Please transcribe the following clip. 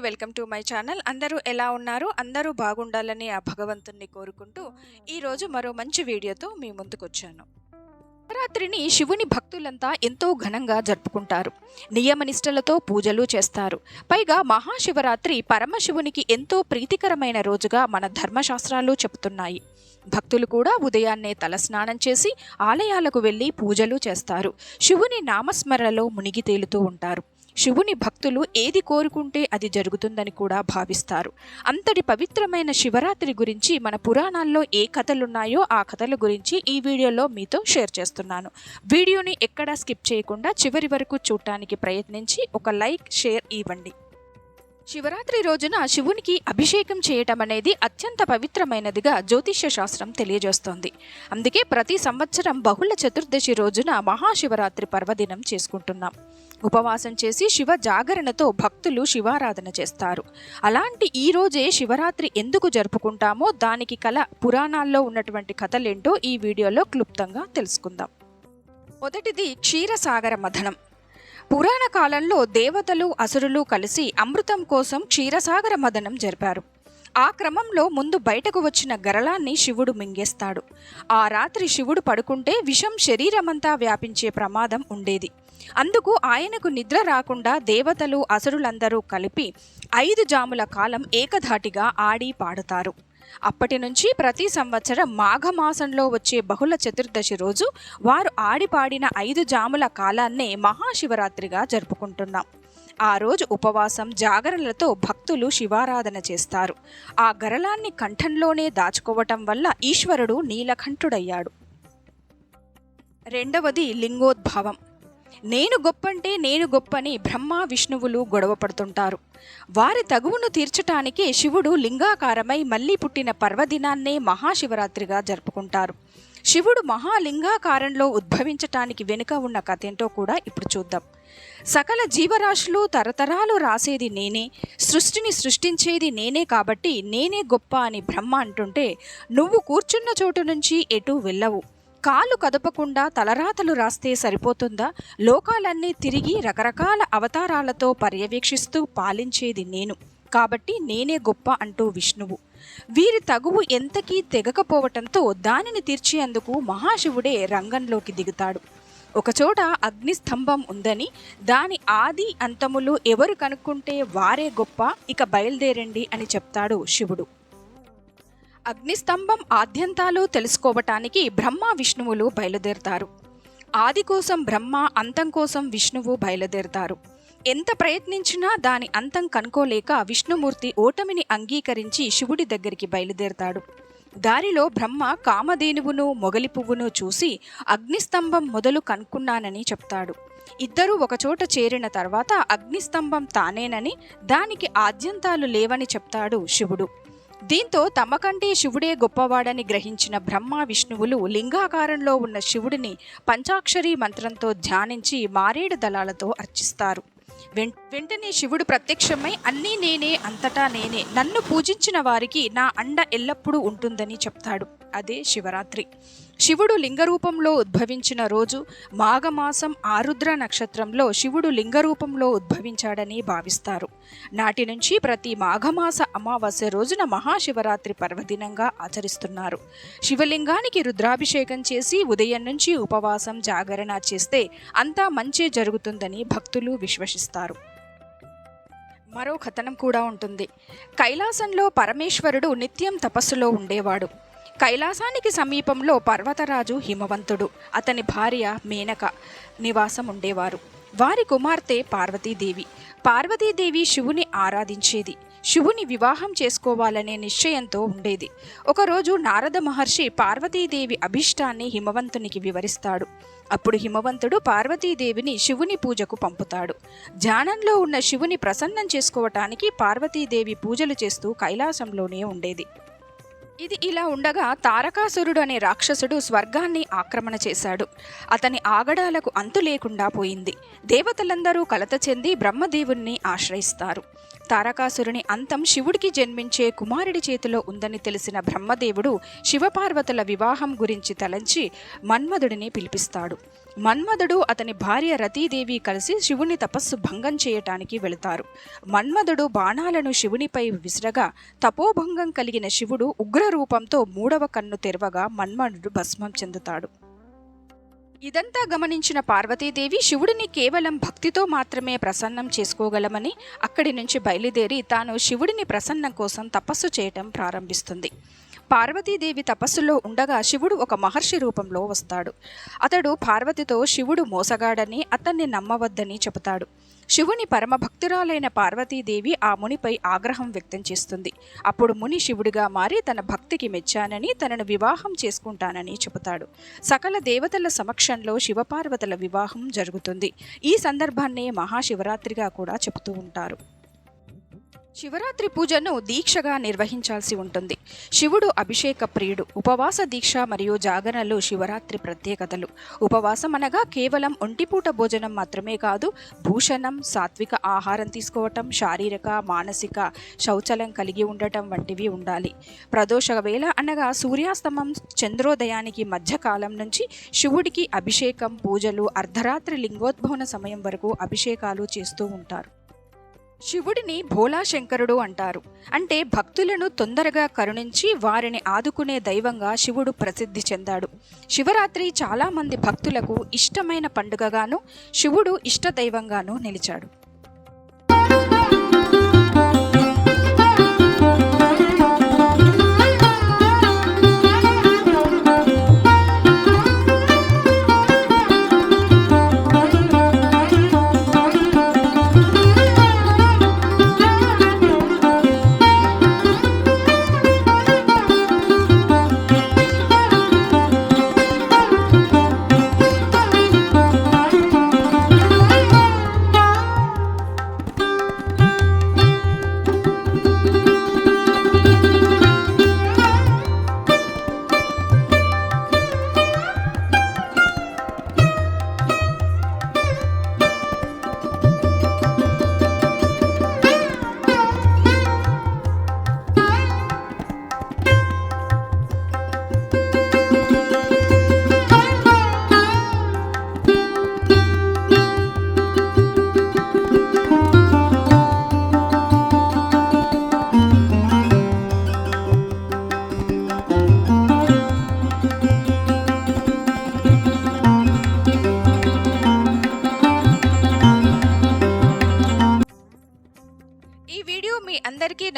Welcome to my channel. అందరూ ఎలా ఉన్నారు? అందరూ బాగుండాలని ఆ భగవంతుణ్ణి కోరుకుంటూ ఈరోజు మరో మంచి వీడియోతో మీ ముందుకొచ్చాను. నవరాత్రిని శివుని భక్తులంతా ఎంతో ఘనంగా జరుపుకుంటారు. నియమనిష్టలతో పూజలు చేస్తారు. పైగా మహాశివరాత్రి పరమశివునికి ఎంతో ప్రీతికరమైన రోజుగా మన ధర్మశాస్త్రాలు చెబుతున్నాయి. భక్తులు కూడా ఉదయాన్నే తలస్నానం చేసి ఆలయాలకు వెళ్ళి పూజలు చేస్తారు. శివుని నామస్మరణలో మునిగి తేలుతూ ఉంటారు. శివుని భక్తులు ఏది కోరుకుంటే అది జరుగుతుందని కూడా భావిస్తారు. అంతటి పవిత్రమైన శివరాత్రి గురించి మన పురాణాల్లో ఏ కథలున్నాయో ఆ కథల గురించి ఈ వీడియోలో మీతో షేర్ చేస్తున్నాను. వీడియోని ఎక్కడా స్కిప్ చేయకుండా చివరి వరకు చూడటానికి ప్రయత్నించి ఒక లైక్ షేర్ ఇవ్వండి. శివరాత్రి రోజున శివునికి అభిషేకం చేయటం అనేది అత్యంత పవిత్రమైనదిగా జ్యోతిష్య శాస్త్రం తెలియజేస్తోంది. అందుకే ప్రతి సంవత్సరం బహుళ చతుర్దశి రోజున మహాశివరాత్రి పర్వదినం చేసుకుంటున్నాం. ఉపవాసం చేసి శివ జాగరణతో భక్తులు శివారాధన చేస్తారు. అలాంటి ఈ రోజే శివరాత్రి ఎందుకు జరుపుకుంటామో దానికి కల పురాణాల్లో ఉన్నటువంటి కథలేంటో ఈ వీడియోలో క్లుప్తంగా తెలుసుకుందాం. మొదటిది క్షీరసాగర మథనం. పురాణ కాలంలో దేవతలు అసురులు కలిసి అమృతం కోసం క్షీరసాగర మదనం జరిపారు. ఆ క్రమంలో ముందు బయటకు వచ్చిన గరళాన్ని శివుడు మింగేస్తాడు. ఆ రాత్రి శివుడు పడుకుంటే విషం శరీరమంతా వ్యాపించే ప్రమాదం ఉండేది. అందుకు ఆయనకు నిద్ర రాకుండా దేవతలు అసురులందరూ కలిపి ఐదు జాముల కాలం ఏకధాటిగా ఆడి పాడుతారు. అప్పటి నుంచి ప్రతి సంవత్సరం మాఘమాసంలో వచ్చే బహుళ చతుర్దశి రోజు వారు ఆడిపాడిన ఐదు జాముల కాలాన్నే మహాశివరాత్రిగా జరుపుకుంటున్నాం. ఆ రోజు ఉపవాసం జాగరణలతో భక్తులు శివారాధన చేస్తారు. ఆ గరళాన్ని కంఠంలోనే దాచుకోవటం వల్ల ఈశ్వరుడు నీలకంఠుడయ్యాడు. రెండవది లింగోద్భవం. నేను గొప్పంటే నేను గొప్పని బ్రహ్మ విష్ణువులు గొడవ పడుతుంటారు. వారి తగువును తీర్చటానికి శివుడు లింగాకారమై మళ్ళీ పుట్టిన పర్వదినాన్నే మహాశివరాత్రిగా జరుపుకుంటారు. శివుడు మహాలింగాకారంలో ఉద్భవించటానికి వెనుక ఉన్న కథేంటో కూడా ఇప్పుడు చూద్దాం. సకల జీవరాశులు తరతరాలు రాసేది నేనే సృష్టిని సృష్టించేది నేనే కాబట్టి నేనే గొప్ప అని బ్రహ్మ అంటుంటే నువ్వు కూర్చున్న చోటు నుంచి ఎటు వెళ్ళవు. కాలు కదపకుండా తలరాతలు రాస్తే సరిపోతుందా? లోకాలన్నీ తిరిగి రకరకాల అవతారాలతో పర్యవేక్షిస్తూ పాలించేది నేను. కాబట్టి నేనే గొప్ప అంటూ విష్ణువు. వీరి తగువు ఎంతకీ తెగకపోవటంతో దానిని తీర్చేందుకు మహాశివుడే రంగంలోకి దిగుతాడు. ఒకచోట అగ్నిస్తంభం ఉందని దాని ఆది అంతములు ఎవరు కనుక్కుంటే వారే గొప్ప ఇక బయలుదేరండి అని చెప్తాడు శివుడు. అగ్నిస్తంభం ఆద్యంతాలు తెలుసుకోవటానికి బ్రహ్మ విష్ణువులు బయలుదేరుతారు. ఆది కోసం బ్రహ్మ అంతం కోసం విష్ణువు బయలుదేరుతారు. ఎంత ప్రయత్నించినా దాని అంతం కనుకోలేక విష్ణుమూర్తి ఓటమిని అంగీకరించి శివుడి దగ్గరికి బయలుదేరుతాడు. దారిలో బ్రహ్మ కామధేనువును మొగలి పువ్వును చూసి అగ్నిస్తంభం మొదలు కనుక్కున్నానని చెప్తాడు. ఇద్దరూ ఒకచోట చేరిన తర్వాత అగ్నిస్తంభం తానేనని దానికి ఆద్యంతాలు లేవని చెప్తాడు శివుడు. దీంతో తమకంటే శివుడే గొప్పవాడని గ్రహించిన బ్రహ్మ విష్ణువులు లింగాకారంలో ఉన్న శివుడిని పంచాక్షరి మంత్రంతో ధ్యానించి మారేడు దళాలతో అర్చిస్తారు. వెం- వెంటనే శివుడు ప్రత్యక్షమై అన్నీ నేనే అంతటా నేనే. నన్ను పూజించిన వారికి నా అండ ఎల్లప్పుడూ ఉంటుందని చెప్తాడు. అదే శివరాత్రి. శివుడు లింగరూపంలో ఉద్భవించిన రోజు మాఘమాసం ఆరుద్ర నక్షత్రంలో శివుడు లింగరూపంలో ఉద్భవించాడని భావిస్తారు. నాటి నుంచి ప్రతి మాఘమాస అమావాస్య రోజున మహాశివరాత్రి పర్వదినంగా ఆచరిస్తున్నారు. శివలింగానికి రుద్రాభిషేకం చేసి ఉదయం నుంచి ఉపవాసం జాగరణ చేస్తే అంతా మంచే జరుగుతుందని భక్తులు విశ్వసిస్తారు. మరో కథనం కూడా ఉంటుంది. కైలాసంలో పరమేశ్వరుడు నిత్యం తపస్సులో ఉండేవాడు. కైలాసానికి సమీపంలో పర్వతరాజు హిమవంతుడు. అతని భార్య మేనక నివాసం ఉండేవారు వారి కుమార్తె పార్వతీదేవి. పార్వతీదేవి శివుని ఆరాధించేది. శివుని వివాహం చేసుకోవాలనే నిశ్చయంతో ఉండేది. ఒకరోజు నారద మహర్షి పార్వతీదేవి అభిష్టాన్ని హిమవంతునికి వివరిస్తాడు. అప్పుడు హిమవంతుడు పార్వతీదేవిని శివుని పూజకు పంపుతాడు. ధ్యానంలో ఉన్న శివుని ప్రసన్నం చేసుకోవటానికి పార్వతీదేవి పూజలు చేస్తూ కైలాసంలోనే ఉండేది. ఇది ఇలా ఉండగా తారకాసురుడు అనే రాక్షసుడు స్వర్గాన్ని ఆక్రమణ చేశాడు. అతని ఆగడాలకు అంతు లేకుండా పోయింది. దేవతలందరూ కలత చెంది బ్రహ్మదేవుణ్ణి ఆశ్రయిస్తారు. తారకాసురుని అంతం శివుడికి జన్మించే కుమారుడి చేతిలో ఉందని తెలిసిన బ్రహ్మదేవుడు శివపార్వతుల వివాహం గురించి తలంచి మన్మధుడిని పిలిపిస్తాడు. మన్మధుడు అతని భార్య రతీదేవి కలిసి శివుని తపస్సు భంగం చేయటానికి వెళతారు. మన్మధుడు బాణాలను శివునిపై విసిరగా తపోభంగం కలిగిన శివుడు ఉగ్ర రూపంతో మూడవ కన్ను తెరవగా మన్మధుడు భస్మం చెందుతాడు. ఇదంతా గమనించిన పార్వతీదేవి శివుడిని కేవలం భక్తితో మాత్రమే ప్రసన్నం చేసుకోగలమని అక్కడి నుంచి బయలుదేరి తాను శివుడిని ప్రసన్నం కోసం తపస్సు చేయటం ప్రారంభిస్తుంది. పార్వతీదేవి తపస్సులో ఉండగా శివుడు ఒక మహర్షి రూపంలో వస్తాడు. అతడు పార్వతితో శివుడు మోసగాడని అతన్ని నమ్మవద్దని చెబుతాడు. శివుని పరమభక్తురాలైన పార్వతీదేవి ఆ మునిపై ఆగ్రహం వ్యక్తం చేస్తుంది. అప్పుడు ముని శివుడిగా మారి తన భక్తికి మెచ్చానని తనను వివాహం చేసుకుంటానని చెబుతాడు. సకల దేవతల సమక్షంలో శివపార్వతుల వివాహం జరుగుతుంది. ఈ సందర్భాన్నే మహాశివరాత్రిగా కూడా చెబుతూ ఉంటారు. శివరాత్రి పూజను దీక్షగా నిర్వహించాల్సి ఉంటుంది. శివుడు అభిషేక ప్రియుడు. ఉపవాస దీక్ష మరియు జాగరణలు శివరాత్రి ప్రత్యేకతలు. ఉపవాసం అనగా కేవలం ఒంటిపూట భోజనం మాత్రమే కాదు భూషణం సాత్విక ఆహారం తీసుకోవటం శారీరక మానసిక శౌచలం కలిగి ఉండటం వంటివి ఉండాలి. ప్రదోష వేళ అనగా సూర్యాస్తమం చంద్రోదయానికి మధ్యకాలం నుంచి శివుడికి అభిషేకం పూజలు అర్ధరాత్రి లింగోద్భవన సమయం వరకు అభిషేకాలు చేస్తూ ఉంటారు. శివుడిని భోలాశంకరుడు అంటారు. అంటే భక్తులను తొందరగా కరుణించి వారిని ఆదుకునే దైవంగా శివుడు ప్రసిద్ధి చెందాడు. శివరాత్రి చాలామంది భక్తులకు ఇష్టమైన పండుగగాను శివుడు ఇష్ట దైవంగాను నిలిచాడు.